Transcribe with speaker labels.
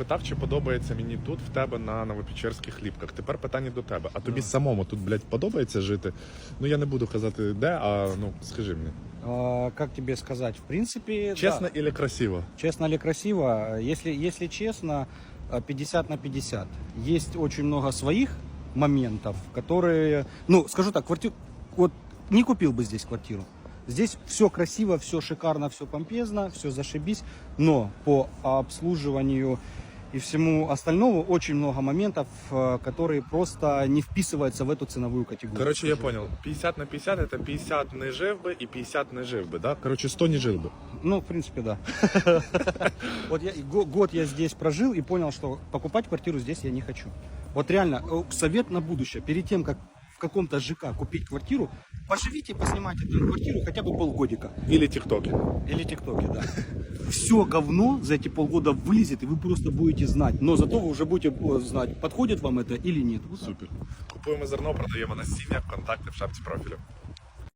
Speaker 1: питав, чи подобається мені тут в тебе на новопечерських хлібках. Тепер питання до тебе. А тобі
Speaker 2: Да.
Speaker 1: самому тут, блядь, подобається жити? Ну я не буду казати де, а ну скажи мені.
Speaker 2: А, как тебе сказать? В принципе,
Speaker 1: Чесно
Speaker 2: да.
Speaker 1: или красиво?
Speaker 2: Честно или красиво? Если, если честно, э, 50 на 50. Есть очень много своих моментов, которые... Ну, скажу так, квартиру... Вот не купил бы здесь квартиру. Здесь все красиво, все шикарно, все помпезно, все зашибись. Но по обслуживанию и всему остальному очень много моментов, э, которые просто не вписываются в эту ценовую категорию.
Speaker 1: Короче, я понял. 50 на 50 это 50 не жив би і 50 не жив би, да? Короче, 100 не би.
Speaker 2: Ну, в принципе, да. Вот год я здесь прожил и понял, что покупать квартиру здесь я не хочу. Вот реально, э, совет на будущее. Перед тем, как в каком-то ЖК купить квартиру, поживите, поснимайте там квартиру хотя бы полгодика.
Speaker 1: Или тіктоки.
Speaker 2: Или тиктоки, да Все говно за эти полгода вылезет, и вы просто будете знать. Но зато вы уже будете э, знать, подходит вам это или нет. Вот так.
Speaker 1: Супер. Купуємо зерно, продаємо насіння, контакти в шапці профілю.